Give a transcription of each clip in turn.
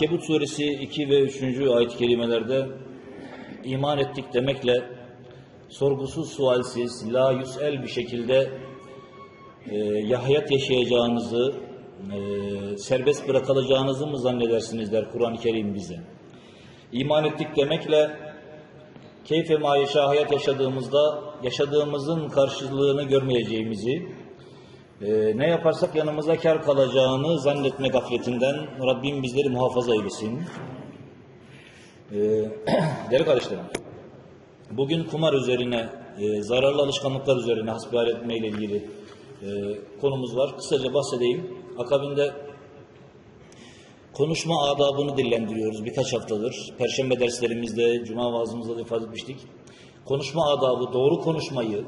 Ankebut suresi 2 ve 3. ayet-i kerimelerde iman ettik demekle sorgusuz sualsiz, la yüsel bir şekilde e, ya hayat yaşayacağınızı, e, serbest bırakılacağınızı mı zannedersiniz der Kur'an-ı Kerim bize. İman ettik demekle keyfe mayeşa hayat yaşadığımızda yaşadığımızın karşılığını görmeyeceğimizi, e, ne yaparsak yanımıza kar kalacağını zannetme gafletinden Rabbim bizleri muhafaza eylesin. E, değerli kardeşlerim, bugün kumar üzerine, e, zararlı alışkanlıklar üzerine hasbihal etme ile ilgili e, konumuz var. Kısaca bahsedeyim. Akabinde konuşma adabını dillendiriyoruz birkaç haftadır. Perşembe derslerimizde, cuma vaazımızda da ifade etmiştik. Konuşma adabı, doğru konuşmayı,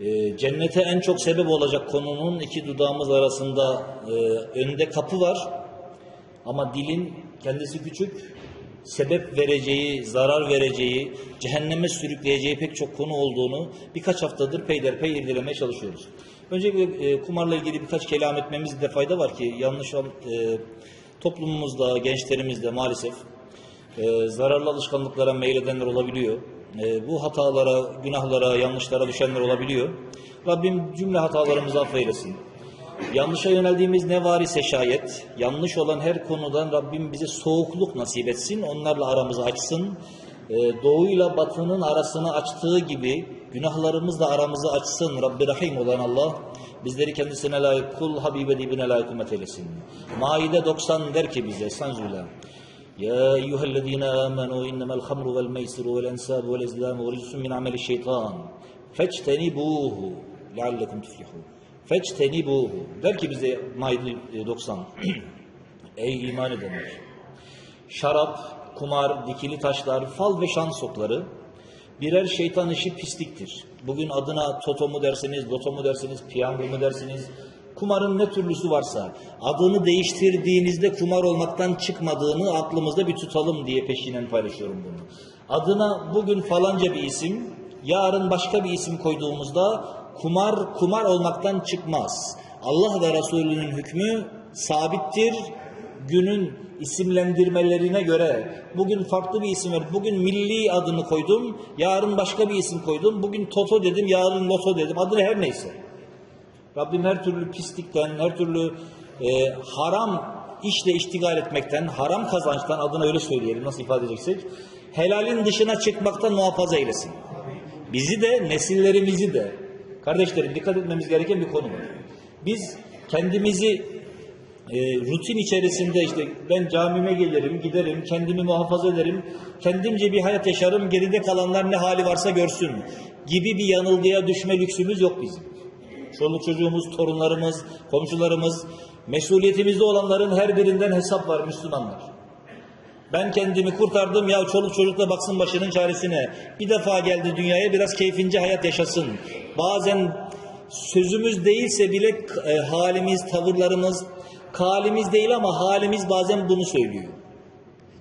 e, cennete en çok sebep olacak konunun iki dudağımız arasında e, önde kapı var. Ama dilin kendisi küçük, sebep vereceği, zarar vereceği, cehenneme sürükleyeceği pek çok konu olduğunu birkaç haftadır peyderpey irdelemeye çalışıyoruz. Öncelikle e, kumarla ilgili birkaç kelam etmemizde fayda var ki yanlış an- e, toplumumuzda, gençlerimizde maalesef e, zararlı alışkanlıklara meyledenler olabiliyor. E, bu hatalara, günahlara, yanlışlara düşenler olabiliyor. Rabbim cümle hatalarımızı affeylesin. Yanlışa yöneldiğimiz ne var ise şayet, yanlış olan her konudan Rabbim bize soğukluk nasip etsin, onlarla aramızı açsın. Ee, doğuyla batının arasını açtığı gibi günahlarımızla aramızı açsın. Rabbi Rahim olan Allah bizleri kendisine layık kul Habibe dibine layık ümmet eylesin. Maide 90 der ki bize Sanzula. يا أيها الذين آمنوا إنما الخمر والميسر والأنساب والأزلام ورجس من عمل الشيطان فاجتنبوه لعلكم تفلحون فاجتنبوه der ki bize Maide 90 Ey iman edenler şarap, kumar, dikili taşlar, fal ve şans okları birer şeytan işi pisliktir. Bugün adına toto mu dersiniz, loto mu dersiniz, piyango mu dersiniz, kumarın ne türlüsü varsa adını değiştirdiğinizde kumar olmaktan çıkmadığını aklımızda bir tutalım diye peşinen paylaşıyorum bunu. Adına bugün falanca bir isim, yarın başka bir isim koyduğumuzda kumar kumar olmaktan çıkmaz. Allah ve Resulünün hükmü sabittir, günün isimlendirmelerine göre bugün farklı bir isim ver. Bugün milli adını koydum, yarın başka bir isim koydum. Bugün Toto dedim, yarın Loto dedim. Adı her neyse. Rabbim her türlü pislikten, her türlü e, haram işle iştigal etmekten, haram kazançtan adına öyle söyleyelim nasıl ifade edeceksek, helalin dışına çıkmaktan muhafaza eylesin. Bizi de, nesillerimizi de. Kardeşlerim dikkat etmemiz gereken bir konu var. Biz kendimizi e, rutin içerisinde işte ben camime gelirim, giderim, kendimi muhafaza ederim, kendimce bir hayat yaşarım, geride kalanlar ne hali varsa görsün gibi bir yanılgıya düşme lüksümüz yok bizim. Çoluk çocuğumuz, torunlarımız, komşularımız, mesuliyetimizde olanların her birinden hesap var Müslümanlar. Ben kendimi kurtardım ya çoluk çocuk da baksın başının çaresine. Bir defa geldi dünyaya biraz keyfince hayat yaşasın. Bazen sözümüz değilse bile e, halimiz, tavırlarımız, kalimiz değil ama halimiz bazen bunu söylüyor.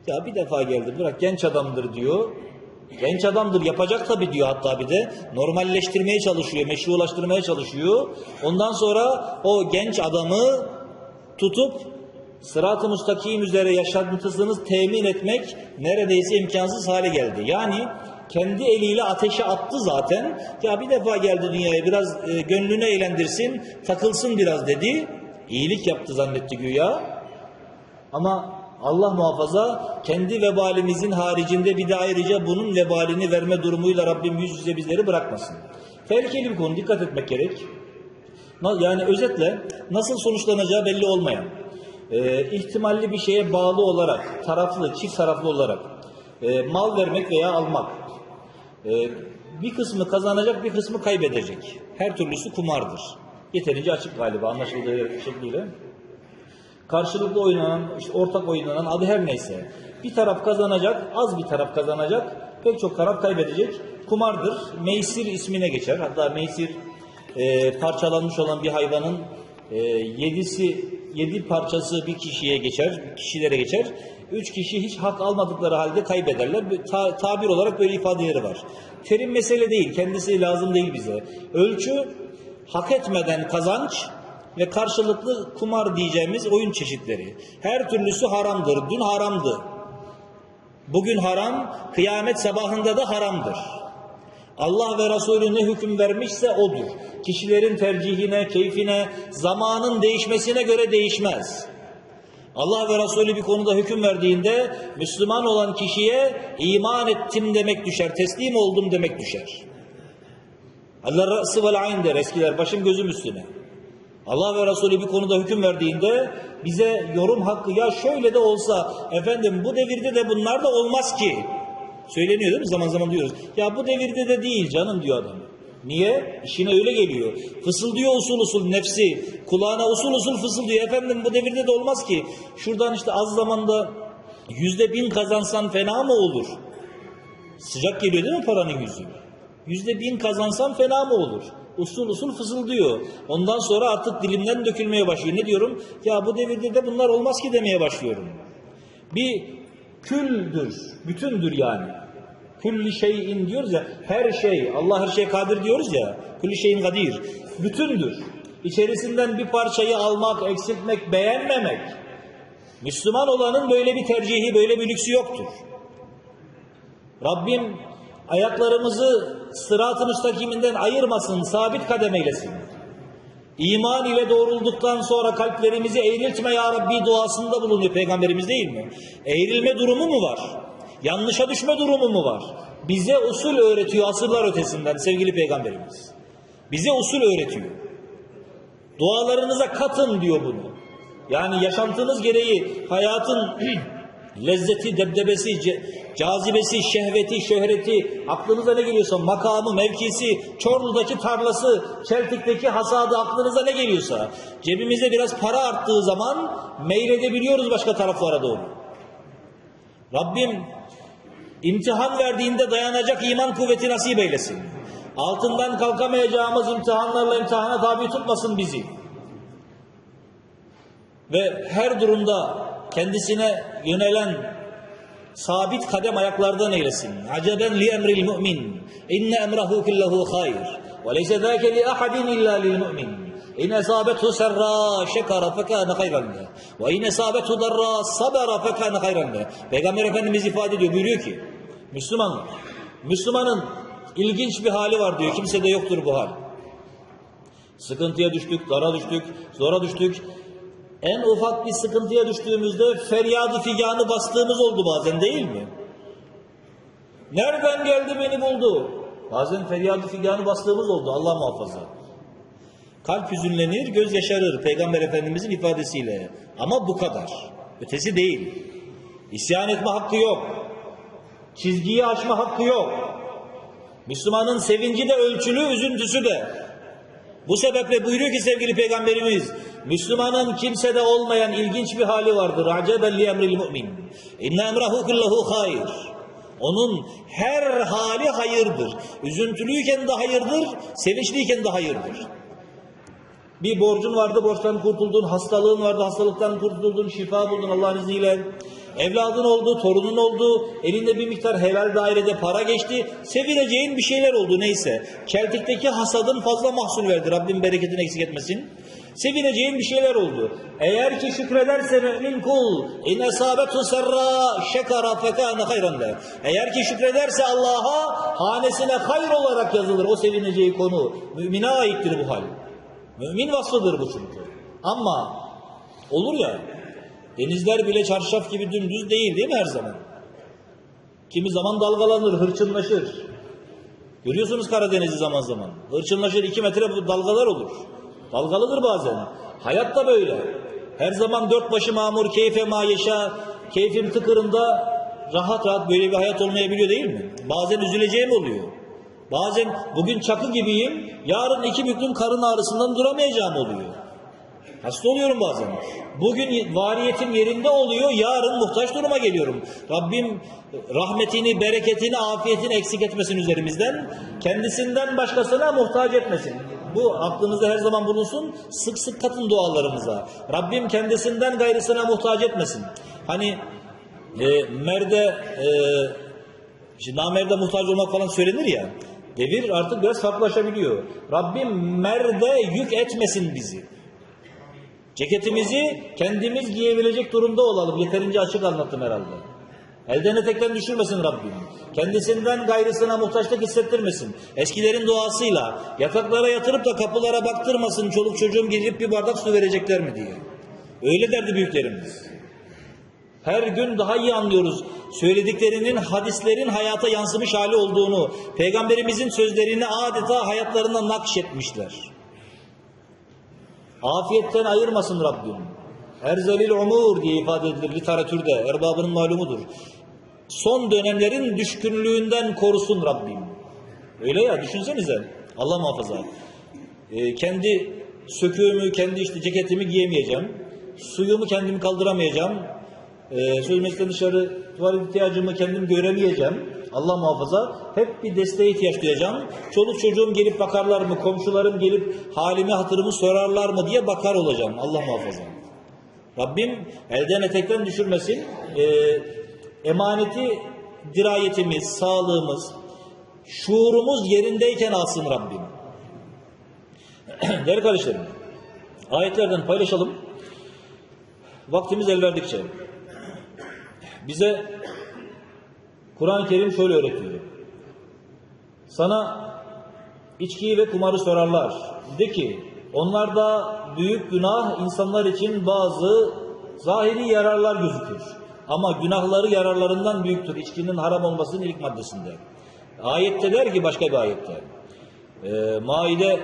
Ya bir defa geldi bırak genç adamdır diyor. Genç adamdır yapacak tabii diyor hatta bir de. Normalleştirmeye çalışıyor, meşrulaştırmaya çalışıyor. Ondan sonra o genç adamı tutup sırat-ı müstakim üzere yaşantısını temin etmek neredeyse imkansız hale geldi. Yani kendi eliyle ateşe attı zaten. Ya bir defa geldi dünyaya biraz e, gönlünü eğlendirsin, takılsın biraz dedi. İyilik yaptı zannetti güya. Ama Allah muhafaza kendi vebalimizin haricinde bir de ayrıca bunun vebalini verme durumuyla Rabbim yüz yüze bizleri bırakmasın. Tehlikeli bir konu dikkat etmek gerek. Yani özetle nasıl sonuçlanacağı belli olmayan, e, ihtimalli bir şeye bağlı olarak, taraflı, çift taraflı olarak e, mal vermek veya almak. E, bir kısmı kazanacak, bir kısmı kaybedecek. Her türlüsü kumardır. Yeterince açık galiba anlaşıldığı şekliyle karşılıklı oynanan, işte ortak oynanan adı her neyse. Bir taraf kazanacak, az bir taraf kazanacak, pek çok taraf kaybedecek. Kumardır. Meysir ismine geçer. Hatta meysir e, parçalanmış olan bir hayvanın e, yedisi, yedi parçası bir kişiye geçer, kişilere geçer. Üç kişi hiç hak almadıkları halde kaybederler. Ta, tabir olarak böyle ifadeleri var. Terim mesele değil, kendisi lazım değil bize. Ölçü hak etmeden kazanç, ve karşılıklı kumar diyeceğimiz oyun çeşitleri. Her türlüsü haramdır. Dün haramdı. Bugün haram, kıyamet sabahında da haramdır. Allah ve Resulü ne hüküm vermişse odur. Kişilerin tercihine, keyfine, zamanın değişmesine göre değişmez. Allah ve Resulü bir konuda hüküm verdiğinde Müslüman olan kişiye iman ettim demek düşer, teslim oldum demek düşer. Allah ra'sı vel ayn der eskiler başım gözüm üstüne. Allah ve Resulü bir konuda hüküm verdiğinde bize yorum hakkı ya şöyle de olsa efendim bu devirde de bunlar da olmaz ki. Söyleniyor değil mi? Zaman zaman diyoruz. Ya bu devirde de değil canım diyor adam. Niye? İşine öyle geliyor. Fısıldıyor usul usul nefsi. Kulağına usul usul fısıldıyor. Efendim bu devirde de olmaz ki. Şuradan işte az zamanda yüzde bin kazansan fena mı olur? Sıcak geliyor değil mi paranın yüzü? Yüzde bin kazansan fena mı olur? Usul usul fısıldıyor. Ondan sonra artık dilimden dökülmeye başlıyor. Ne diyorum? Ya bu devirde de bunlar olmaz ki demeye başlıyorum. Bir küldür, bütündür yani. Külli şeyin diyoruz ya, her şey, Allah her şeye kadir diyoruz ya, külli şeyin kadir, bütündür. İçerisinden bir parçayı almak, eksiltmek, beğenmemek. Müslüman olanın böyle bir tercihi, böyle bir lüksü yoktur. Rabbim ayaklarımızı sırat-ı müstakiminden ayırmasın, sabit kadem eylesin. İman ile doğrulduktan sonra kalplerimizi eğriltme ya Rabbi duasında bulunuyor Peygamberimiz değil mi? Eğrilme durumu mu var? Yanlışa düşme durumu mu var? Bize usul öğretiyor asırlar ötesinden sevgili Peygamberimiz. Bize usul öğretiyor. Dualarınıza katın diyor bunu. Yani yaşantınız gereği hayatın lezzeti, debdebesi, cazibesi, şehveti, şöhreti, aklınıza ne geliyorsa makamı, mevkisi, Çorlu'daki tarlası, Çeltik'teki hasadı aklınıza ne geliyorsa cebimize biraz para arttığı zaman meyledebiliyoruz başka taraflara doğru. Rabbim imtihan verdiğinde dayanacak iman kuvveti nasip eylesin. Altından kalkamayacağımız imtihanlarla imtihana tabi tutmasın bizi. Ve her durumda kendisine yönelen sabit kadem ayaklardan eylesin. Aceben li emril mu'min. İnne emrahu kullahu hayr. Ve leyse zâke li ahadin illa lil mu'min. İn esabethu serra şekara fekâne hayran le. Ve in esabethu darra sabara fekâne hayran le. Peygamber Efendimiz ifade ediyor, buyuruyor ki Müslüman, Müslümanın ilginç bir hali var diyor. Kimsede yoktur bu hal. Sıkıntıya düştük, dara düştük, zora düştük. En ufak bir sıkıntıya düştüğümüzde feryadı figanı bastığımız oldu bazen değil mi? Nereden geldi beni buldu? Bazen feryadı figanı bastığımız oldu Allah muhafaza. Kalp hüzünlenir, göz yaşarır Peygamber Efendimizin ifadesiyle. Ama bu kadar. Ötesi değil. İsyan etme hakkı yok. Çizgiyi aşma hakkı yok. Müslümanın sevinci de ölçülü, üzüntüsü de. Bu sebeple buyuruyor ki sevgili Peygamberimiz, Müslümanın kimsede olmayan ilginç bir hali vardır. Aceben li emril mu'min. İnne emrahu kullahu hayır. Onun her hali hayırdır. Üzüntülüyken de hayırdır, sevinçliyken de hayırdır. Bir borcun vardı, borçtan kurtuldun, hastalığın vardı, hastalıktan kurtuldun, şifa buldun Allah'ın izniyle. Evladın oldu, torunun oldu, elinde bir miktar helal dairede para geçti, sevineceğin bir şeyler oldu neyse. Keltik'teki hasadın fazla mahsul verdi, Rabbim bereketini eksik etmesin. Sevineceğin bir şeyler oldu. Eğer ki şükrederse mümin kul in esabetu serra şekara fekâne hayran der. Eğer ki şükrederse Allah'a hanesine hayır olarak yazılır o sevineceği konu. Mümine aittir bu hal. Mümin vasfıdır bu çünkü. Ama olur ya denizler bile çarşaf gibi dümdüz değil değil mi her zaman? Kimi zaman dalgalanır, hırçınlaşır. Görüyorsunuz Karadeniz'i zaman zaman. Hırçınlaşır iki metre dalgalar olur. Dalgalıdır bazen. Hayat da böyle. Her zaman dört başı mamur, keyfe ma yaşa, keyfim tıkırında rahat rahat böyle bir hayat olmayabiliyor değil mi? Bazen üzüleceğim oluyor. Bazen bugün çakı gibiyim, yarın iki büklüm karın ağrısından duramayacağım oluyor. Hasta oluyorum bazen. Bugün variyetim yerinde oluyor, yarın muhtaç duruma geliyorum. Rabbim rahmetini, bereketini, afiyetini eksik etmesin üzerimizden. Kendisinden başkasına muhtaç etmesin. Bu aklınızda her zaman bulunsun. Sık sık katın dualarımıza. Rabbim kendisinden gayrısına muhtaç etmesin. Hani e, merde e, Şimdi namerde muhtaç olmak falan söylenir ya. Devir artık biraz farklılaşabiliyor. Rabbim merde yük etmesin bizi. Ceketimizi kendimiz giyebilecek durumda olalım. Yeterince açık anlattım herhalde. Elden etekten düşürmesin Rabbim. Kendisinden gayrısına muhtaçlık hissettirmesin. Eskilerin duasıyla yataklara yatırıp da kapılara baktırmasın çoluk çocuğum gelip bir bardak su verecekler mi diye. Öyle derdi büyüklerimiz. Her gün daha iyi anlıyoruz söylediklerinin hadislerin hayata yansımış hali olduğunu, peygamberimizin sözlerini adeta hayatlarına nakşetmişler. Afiyetten ayırmasın Rabbim. Erzalil umur diye ifade edilir literatürde, erbabının malumudur. Son dönemlerin düşkünlüğünden korusun Rabbim. Öyle ya düşünsenize. Allah muhafaza. Ee, kendi söküğümü, kendi işte ceketimi giyemeyeceğim. Suyumu kendim kaldıramayacağım. Ee, sözmekten dışarı tuvalet ihtiyacımı kendim göremeyeceğim. Allah muhafaza. Hep bir desteğe ihtiyaç duyacağım. Çoluk çocuğum gelip bakarlar mı? Komşularım gelip halimi hatırımı sorarlar mı diye bakar olacağım. Allah muhafaza. Rabbim elden etekten düşürmesin. Ee, emaneti dirayetimiz, sağlığımız, şuurumuz yerindeyken alsın Rabbim. Değerli kardeşlerim, ayetlerden paylaşalım. Vaktimiz el verdikçe. Bize Kur'an-ı Kerim şöyle öğretiyor. Sana içkiyi ve kumarı sorarlar. De ki onlarda büyük günah insanlar için bazı zahiri yararlar gözükür. Ama günahları yararlarından büyüktür. İçkinin haram olmasının ilk maddesinde. Ayette der ki başka bir ayette. Ee, Maide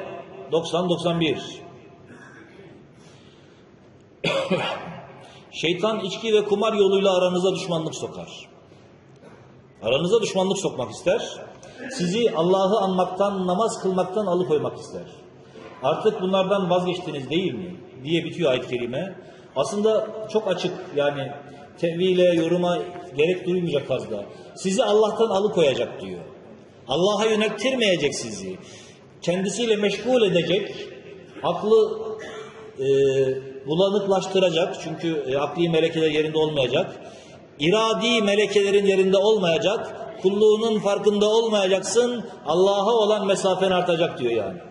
90-91 Şeytan içki ve kumar yoluyla aranıza düşmanlık sokar. Aranıza düşmanlık sokmak ister. Sizi Allah'ı anmaktan, namaz kılmaktan alıkoymak ister. Artık bunlardan vazgeçtiniz değil mi? diye bitiyor ayet-i kerime. Aslında çok açık yani tevhile, yoruma gerek duymayacak fazla. Sizi Allah'tan alıkoyacak diyor. Allah'a yönelttirmeyecek sizi. Kendisiyle meşgul edecek, aklı e, bulanıklaştıracak. Çünkü e, akli melekeler yerinde olmayacak. İradi melekelerin yerinde olmayacak. Kulluğunun farkında olmayacaksın. Allah'a olan mesafen artacak diyor yani.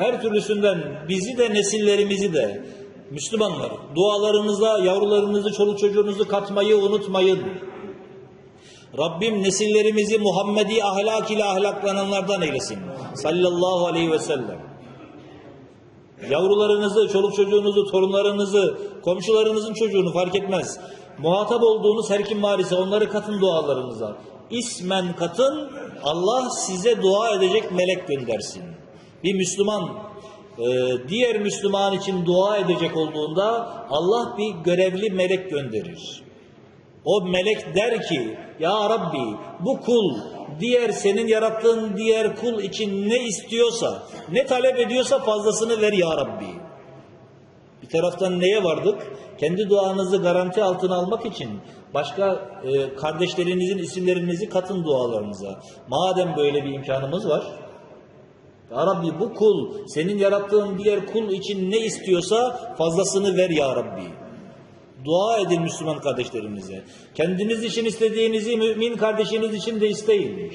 Her türlüsünden bizi de nesillerimizi de Müslümanlar dualarınıza yavrularınızı, çoluk çocuğunuzu katmayı unutmayın. Rabbim nesillerimizi Muhammedi ahlak ile ahlaklananlardan eylesin. Sallallahu aleyhi ve sellem. Yavrularınızı, çoluk çocuğunuzu, torunlarınızı, komşularınızın çocuğunu fark etmez. Muhatap olduğunuz her kim var ise onları katın dualarınıza. İsmen katın, Allah size dua edecek melek göndersin. Bir Müslüman e, diğer Müslüman için dua edecek olduğunda Allah bir görevli melek gönderir. O melek der ki ya Rabbi bu kul diğer senin yarattığın diğer kul için ne istiyorsa ne talep ediyorsa fazlasını ver ya Rabbi. Bir taraftan neye vardık? Kendi duanızı garanti altına almak için başka e, kardeşlerinizin isimlerinizi katın dualarınıza. Madem böyle bir imkanımız var. Ya Rabbi bu kul senin yarattığın diğer kul için ne istiyorsa fazlasını ver ya Rabbi. Dua edin Müslüman kardeşlerimize. Kendiniz için istediğinizi mümin kardeşiniz için de isteyin.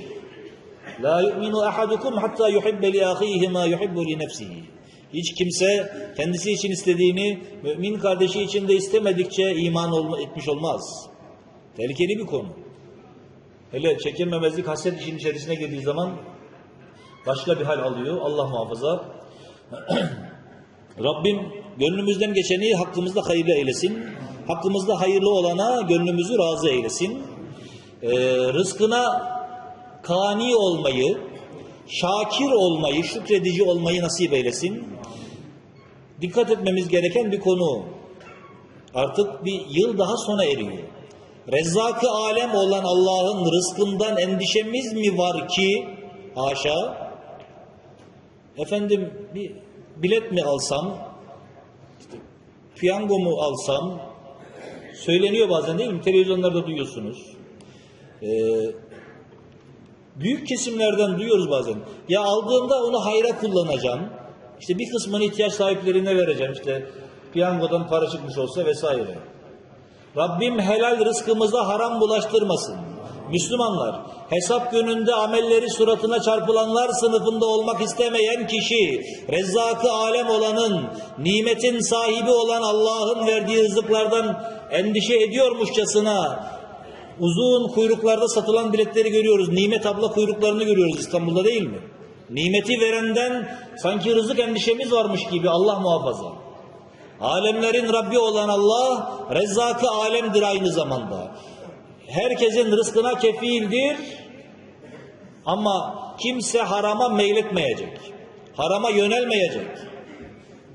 La yu'minu ahadukum hatta yuhibbe li ahihi ma yuhibbu li nefsihi. Hiç kimse kendisi için istediğini mümin kardeşi için de istemedikçe iman olma, etmiş olmaz. Tehlikeli bir konu. Hele çekilmemezlik haset işin içerisine girdiği zaman başka bir hal alıyor. Allah muhafaza. Rabbim gönlümüzden geçeni hakkımızda hayırlı eylesin. Hakkımızda hayırlı olana gönlümüzü razı eylesin. Ee, rızkına kani olmayı, şakir olmayı, şükredici olmayı nasip eylesin. Dikkat etmemiz gereken bir konu. Artık bir yıl daha sona eriyor. Rezzak-ı alem olan Allah'ın rızkından endişemiz mi var ki haşa efendim bir bilet mi alsam piyango mu alsam söyleniyor bazen değil mi? Televizyonlarda duyuyorsunuz. Ee, büyük kesimlerden duyuyoruz bazen. Ya aldığımda onu hayra kullanacağım. İşte bir kısmını ihtiyaç sahiplerine vereceğim. İşte piyangodan para çıkmış olsa vesaire. Rabbim helal rızkımıza haram bulaştırmasın. Müslümanlar, hesap gününde amelleri suratına çarpılanlar sınıfında olmak istemeyen kişi, rezzakı alem olanın, nimetin sahibi olan Allah'ın verdiği rızıklardan endişe ediyormuşçasına, uzun kuyruklarda satılan biletleri görüyoruz. Nimet abla kuyruklarını görüyoruz İstanbul'da değil mi? Nimeti verenden sanki rızık endişemiz varmış gibi Allah muhafaza. Alemlerin Rabbi olan Allah, rezzakı alemdir aynı zamanda. Herkesin rızkına kefildir. Ama kimse harama meyletmeyecek. Harama yönelmeyecek.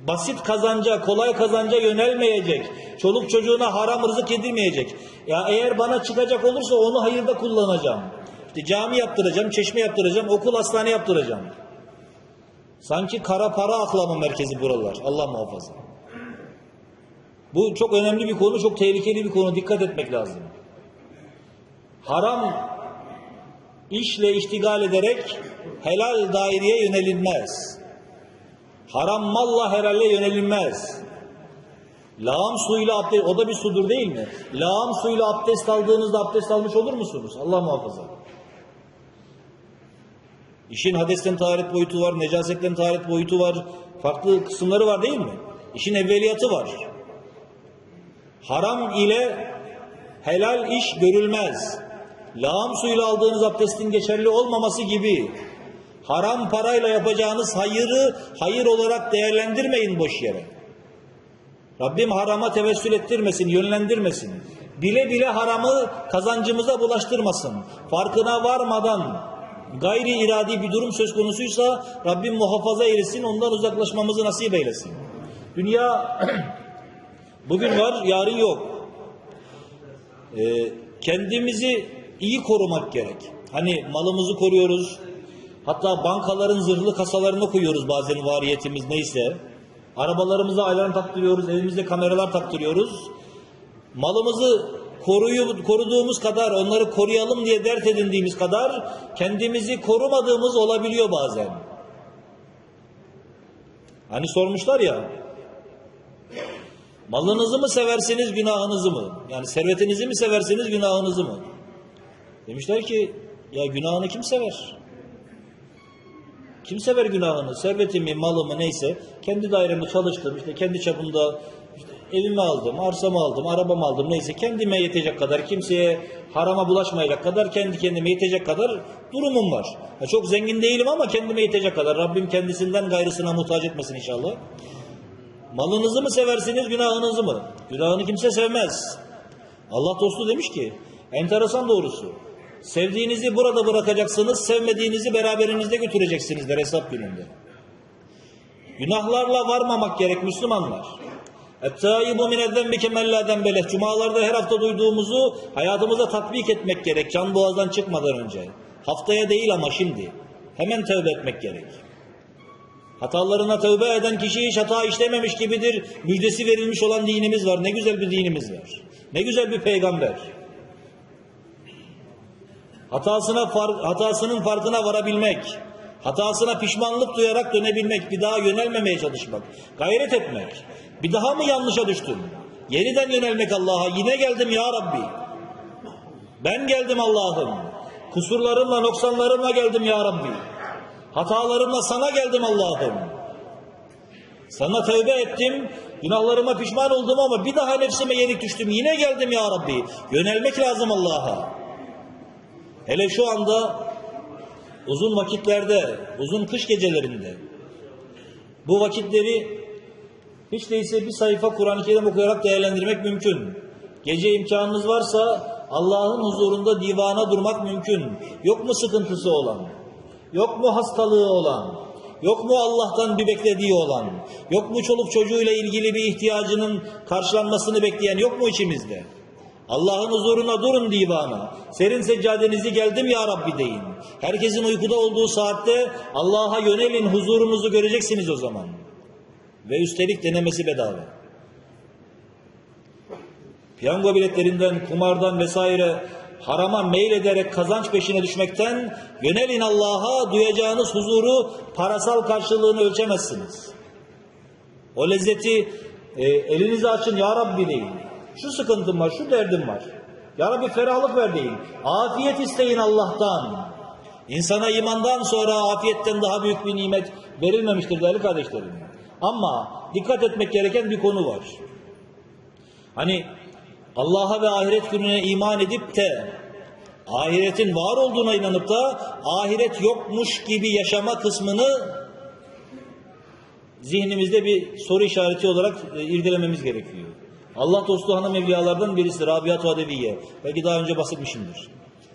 Basit kazanca, kolay kazanca yönelmeyecek. Çoluk çocuğuna haram rızık yedirmeyecek. Ya eğer bana çıkacak olursa onu hayırda kullanacağım. İşte cami yaptıracağım, çeşme yaptıracağım, okul hastane yaptıracağım. Sanki kara para aklama merkezi buralar. Allah muhafaza. Bu çok önemli bir konu, çok tehlikeli bir konu. Dikkat etmek lazım. Haram işle iştigal ederek helal daireye yönelilmez. Haram malla helalle yönelilmez. Lağım suyuyla abdest, o da bir sudur değil mi? Lağım suyuyla abdest aldığınızda abdest almış olur musunuz? Allah muhafaza. İşin hadesten taharet boyutu var, necasetten taharet boyutu var. Farklı kısımları var değil mi? İşin evveliyatı var. Haram ile helal iş görülmez. Lağım suyuyla aldığınız abdestin geçerli olmaması gibi haram parayla yapacağınız hayırı hayır olarak değerlendirmeyin boş yere. Rabbim harama tevessül ettirmesin, yönlendirmesin. Bile bile haramı kazancımıza bulaştırmasın. Farkına varmadan gayri iradi bir durum söz konusuysa Rabbim muhafaza eylesin, ondan uzaklaşmamızı nasip eylesin. Dünya bugün var, yarın yok. Ee, kendimizi iyi korumak gerek. Hani malımızı koruyoruz. Hatta bankaların zırhlı kasalarını koyuyoruz bazen variyetimiz neyse. Arabalarımıza alarm taktırıyoruz, evimizde kameralar taktırıyoruz. Malımızı koruyu, koruduğumuz kadar, onları koruyalım diye dert edindiğimiz kadar kendimizi korumadığımız olabiliyor bazen. Hani sormuşlar ya, malınızı mı seversiniz, günahınızı mı? Yani servetinizi mi seversiniz, günahınızı mı? Demişler ki, ya günahını kim sever? Kim sever günahını? Servetimi, malımı neyse kendi dairemi çalıştım. işte kendi çapımda işte evimi aldım, arsamı aldım, arabamı aldım neyse kendime yetecek kadar kimseye harama bulaşmayacak kadar kendi kendime yetecek kadar durumum var. Ya çok zengin değilim ama kendime yetecek kadar. Rabbim kendisinden gayrısına muhtaç etmesin inşallah. Malınızı mı seversiniz, günahınızı mı? Günahını kimse sevmez. Allah dostu demiş ki, enteresan doğrusu. Sevdiğinizi burada bırakacaksınız, sevmediğinizi beraberinizde götüreceksiniz der hesap gününde. Günahlarla varmamak gerek Müslümanlar. Ettaibu minezzen bikemellâden beleh. Cumalarda her hafta duyduğumuzu hayatımıza tatbik etmek gerek. Can boğazdan çıkmadan önce. Haftaya değil ama şimdi. Hemen tövbe etmek gerek. Hatalarına tövbe eden kişi hiç hata işlememiş gibidir. Müjdesi verilmiş olan dinimiz var. Ne güzel bir dinimiz var. Ne güzel bir peygamber. Hatasına far, hatasının farkına varabilmek, hatasına pişmanlık duyarak dönebilmek, bir daha yönelmemeye çalışmak, gayret etmek. Bir daha mı yanlışa düştüm? Yeniden yönelmek Allah'a. Yine geldim ya Rabbi. Ben geldim Allah'ım. Kusurlarımla, noksanlarımla geldim ya Rabbi. Hatalarımla sana geldim Allah'ım. Sana tövbe ettim, günahlarıma pişman oldum ama bir daha nefsime yenik düştüm. Yine geldim ya Rabbi. Yönelmek lazım Allah'a. Hele şu anda uzun vakitlerde, uzun kış gecelerinde bu vakitleri hiç değilse bir sayfa Kur'an-ı Kerim okuyarak değerlendirmek mümkün. Gece imkanınız varsa Allah'ın huzurunda divana durmak mümkün. Yok mu sıkıntısı olan? Yok mu hastalığı olan? Yok mu Allah'tan bir beklediği olan? Yok mu çoluk çocuğuyla ilgili bir ihtiyacının karşılanmasını bekleyen yok mu içimizde? Allah'ın huzuruna durun divana. Serin seccadenizi geldim ya Rabbi deyin. Herkesin uykuda olduğu saatte Allah'a yönelin huzurunuzu göreceksiniz o zaman. Ve üstelik denemesi bedava. Piyango biletlerinden, kumardan vesaire harama meylederek kazanç peşine düşmekten yönelin Allah'a duyacağınız huzuru parasal karşılığını ölçemezsiniz. O lezzeti e, elinizi açın ya Rabbi deyin. Şu sıkıntım var, şu derdim var. Ya Rabbi ferahlık ver deyin. Afiyet isteyin Allah'tan. İnsana imandan sonra afiyetten daha büyük bir nimet verilmemiştir değerli kardeşlerim. Ama dikkat etmek gereken bir konu var. Hani Allah'a ve ahiret gününe iman edip de ahiretin var olduğuna inanıp da ahiret yokmuş gibi yaşama kısmını zihnimizde bir soru işareti olarak e, irdelememiz gerekiyor. Allah dostu hanım evliyalardan birisi Rabiat Adeviye. Belki daha önce bahsetmişimdir.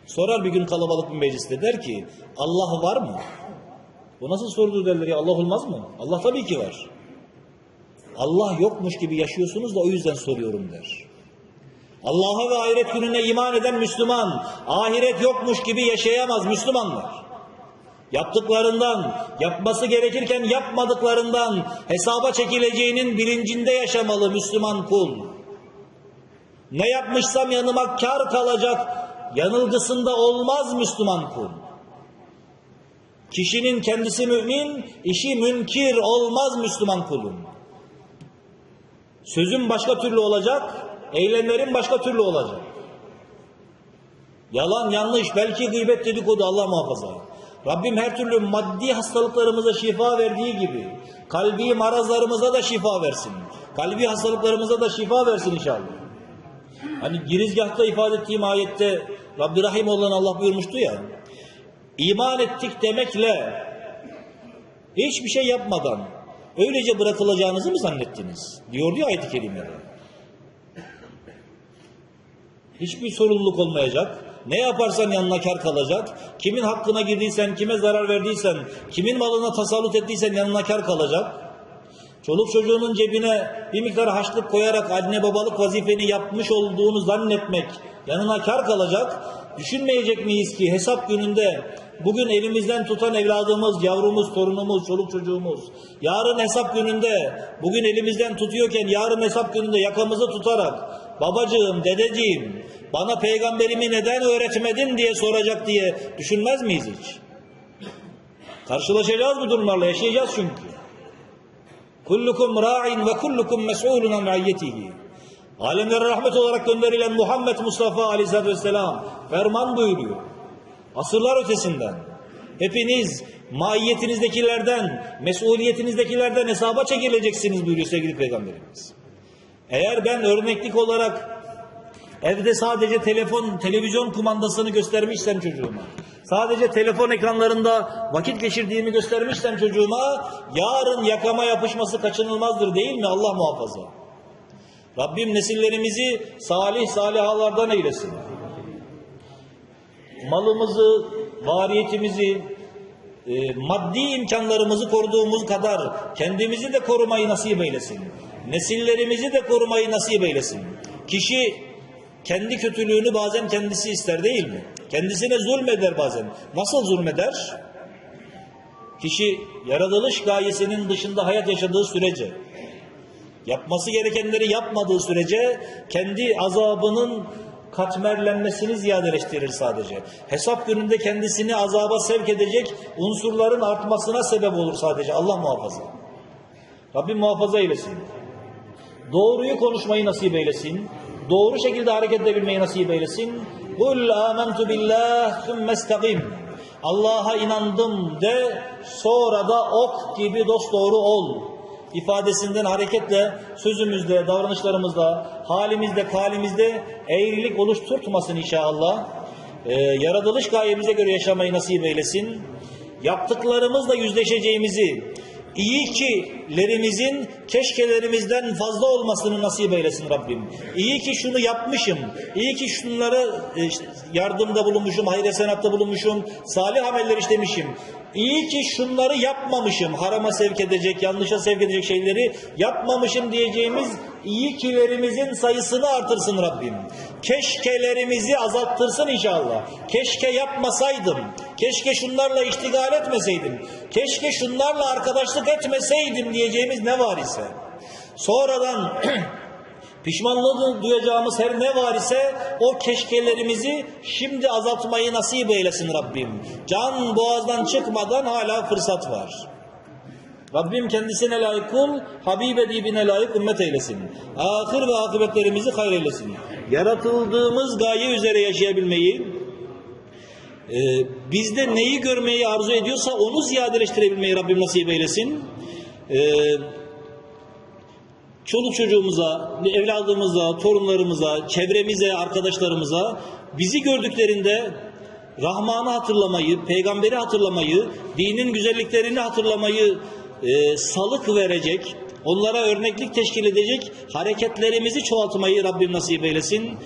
Sorar bir gün kalabalık bir mecliste der ki Allah var mı? Bu nasıl sorudur derler ya Allah olmaz mı? Allah tabii ki var. Allah yokmuş gibi yaşıyorsunuz da o yüzden soruyorum der. Allah'a ve ahiret gününe iman eden Müslüman, ahiret yokmuş gibi yaşayamaz Müslümanlar. Yaptıklarından, yapması gerekirken yapmadıklarından hesaba çekileceğinin bilincinde yaşamalı Müslüman kul. Ne yapmışsam yanıma kar kalacak yanılgısında olmaz Müslüman kul. Kişinin kendisi mümin, işi münkir olmaz Müslüman kulun. Sözüm başka türlü olacak, eylemlerim başka türlü olacak. Yalan, yanlış, belki gıybet dedikodu Allah muhafaza. Rabbim her türlü maddi hastalıklarımıza şifa verdiği gibi kalbi marazlarımıza da şifa versin. Kalbi hastalıklarımıza da şifa versin inşallah. Hani girizgahta ifade ettiğim ayette Rabbi Rahim olan Allah buyurmuştu ya iman ettik demekle hiçbir şey yapmadan öylece bırakılacağınızı mı zannettiniz? Diyordu ya ayet-i kerimede. Hiçbir sorumluluk olmayacak. Ne yaparsan yanına kar kalacak. Kimin hakkına girdiysen, kime zarar verdiysen, kimin malına tasallut ettiysen yanına kar kalacak. Çoluk çocuğunun cebine bir miktar haçlık koyarak anne babalık vazifeni yapmış olduğunu zannetmek yanına kar kalacak. Düşünmeyecek miyiz ki hesap gününde bugün elimizden tutan evladımız, yavrumuz, torunumuz, çoluk çocuğumuz yarın hesap gününde bugün elimizden tutuyorken yarın hesap gününde yakamızı tutarak babacığım, dedeciğim bana peygamberimi neden öğretmedin diye soracak diye düşünmez miyiz hiç? Karşılaşacağız bu durumlarla yaşayacağız çünkü. Kullukum ra'in ve kullukum mes'ulun an rayyetihi. Alemlere rahmet olarak gönderilen Muhammed Mustafa Aleyhisselatü Vesselam ferman buyuruyor. Asırlar ötesinden. Hepiniz maiyetinizdekilerden, mesuliyetinizdekilerden hesaba çekileceksiniz buyuruyor sevgili Peygamberimiz. Eğer ben örneklik olarak evde sadece telefon, televizyon kumandasını göstermişsem çocuğuma, sadece telefon ekranlarında vakit geçirdiğimi göstermişsem çocuğuma, yarın yakama yapışması kaçınılmazdır değil mi? Allah muhafaza. Rabbim nesillerimizi salih salihalardan eylesin. Malımızı, variyetimizi, e, maddi imkanlarımızı koruduğumuz kadar kendimizi de korumayı nasip eylesin. Nesillerimizi de korumayı nasip eylesin. Kişi kendi kötülüğünü bazen kendisi ister değil mi? Kendisine zulmeder bazen. Nasıl zulmeder? Kişi yaratılış gayesinin dışında hayat yaşadığı sürece, yapması gerekenleri yapmadığı sürece kendi azabının katmerlenmesini ziyadeleştirir sadece. Hesap gününde kendisini azaba sevk edecek unsurların artmasına sebep olur sadece. Allah muhafaza. Rabbim muhafaza eylesin. Doğruyu konuşmayı nasip eylesin. Doğru şekilde hareket edebilmeyi nasip eylesin. Kul amentu billah sümme. Allah'a inandım de sonra da ok gibi dosdoğru ol ifadesinden hareketle sözümüzde, davranışlarımızda, halimizde, kalimizde eğrilik oluşturtmasın inşallah. Ee, yaratılış gayemize göre yaşamayı nasip eylesin. Yaptıklarımızla yüzleşeceğimizi, iyi kilerimizin keşkelerimizden fazla olmasını nasip eylesin Rabbim. İyi ki şunu yapmışım, iyi ki şunları e, yardımda bulunmuşum, hayır senatta bulunmuşum, salih ameller işlemişim. İyi ki şunları yapmamışım, harama sevk edecek, yanlışa sevk edecek şeyleri yapmamışım diyeceğimiz iyi kilerimizin sayısını artırsın Rabbim. Keşkelerimizi azalttırsın inşallah. Keşke yapmasaydım, keşke şunlarla iştigal etmeseydim, keşke şunlarla arkadaşlık etmeseydim diyeceğimiz ne var ise. Sonradan Pişmanlığı duyacağımız her ne var ise o keşkelerimizi şimdi azaltmayı nasip eylesin Rabbim. Can boğazdan çıkmadan hala fırsat var. Rabbim kendisine layık kul, Habib edibine layık ümmet eylesin. Ahir ve akıbetlerimizi hayır eylesin. Yaratıldığımız gaye üzere yaşayabilmeyi, e, bizde neyi görmeyi arzu ediyorsa onu ziyadeleştirebilmeyi Rabbim nasip eylesin. E, çoluk çocuğumuza, evladımıza, torunlarımıza, çevremize, arkadaşlarımıza bizi gördüklerinde Rahman'ı hatırlamayı, peygamberi hatırlamayı, dinin güzelliklerini hatırlamayı e, salık verecek, onlara örneklik teşkil edecek hareketlerimizi çoğaltmayı Rabbim nasip eylesin.